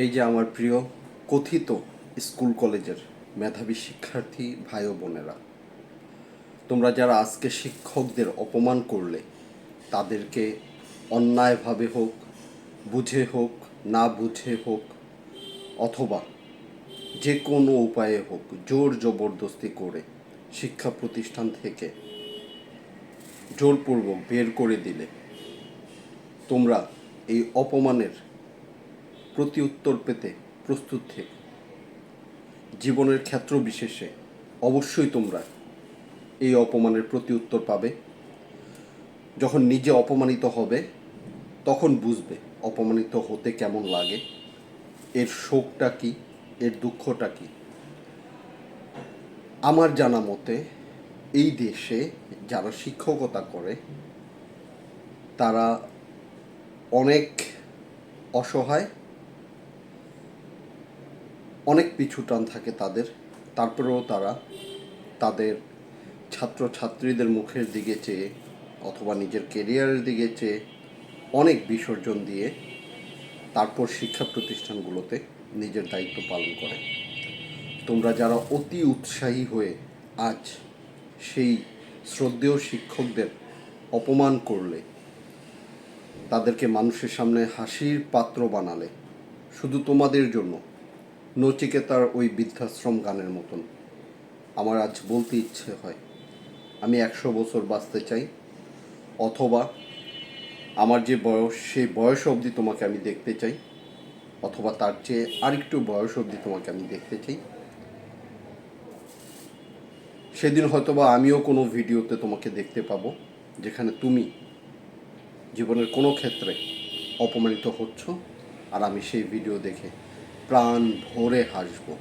এই যে আমার প্রিয় কথিত স্কুল কলেজের মেধাবী শিক্ষার্থী ভাই ও বোনেরা, তোমরা যারা আজকে শিক্ষকদের অপমান করলে, তাদেরকে অন্যায়ভাবে হোক, বুঝে হোক, না বুঝে হোক, অথবা যে কোনো উপায়ে হোক, জোর জবরদস্তি করে শিক্ষা প্রতিষ্ঠান থেকে জোরপূর্বক বের করে দিলে, তোমরা এই অপমানের প্রতি উত্তর পেতে প্রস্তুত থেকে। জীবনের ক্ষেত্র বিশেষে অবশ্যই তোমরা এই অপমানের প্রতি উত্তর পাবে। যখন নিজে অপমানিত হবে, তখন বুঝবে অপমানিত হতে কেমন লাগে। এর শোকটা কি? এর দুঃখটা কি? আমার জানা মতে, এই দেশে যারা শিক্ষকতা করে, তারা অনেক অসহায় অনেক পিছু টান থাকে তাদের। তারপরেও তারা তাদের ছাত্রছাত্রীদের মুখের দিকে চেয়ে অথবা নিজের কেরিয়ারের দিকে চেয়ে অনেক বিসর্জন দিয়ে তারপর শিক্ষা প্রতিষ্ঠানগুলোতে নিজের দায়িত্ব পালন করে। তোমরা যারা অতি উৎসাহী হয়ে আজ সেই শ্রদ্ধেয় শিক্ষকদের অপমান করলে, তাদেরকে মানুষের সামনে হাসির পাত্র বানালে, শুধু তোমাদের জন্য নচিকেতার ওই বৃদ্ধাশ্রম গানের মতন। আমার আজ বলতে ইচ্ছে হয়, আমি একশো বছর বাঁচতে চাই, অথবা আমার যে বয়স, সেই বয়স অবধি তোমাকে আমি দেখতে চাই, অথবা তার চেয়ে আরেকটু বয়স অবধি তোমাকে আমি দেখতে চাই। সেদিন হয়তোবা আমিও কোনো ভিডিওতে তোমাকে দেখতে পাবো, যেখানে তুমি জীবনের কোনো ক্ষেত্রে অপমানিত হচ্ছ, আর আমি সেই ভিডিও দেখে প্রাণ ভরে হাসবো।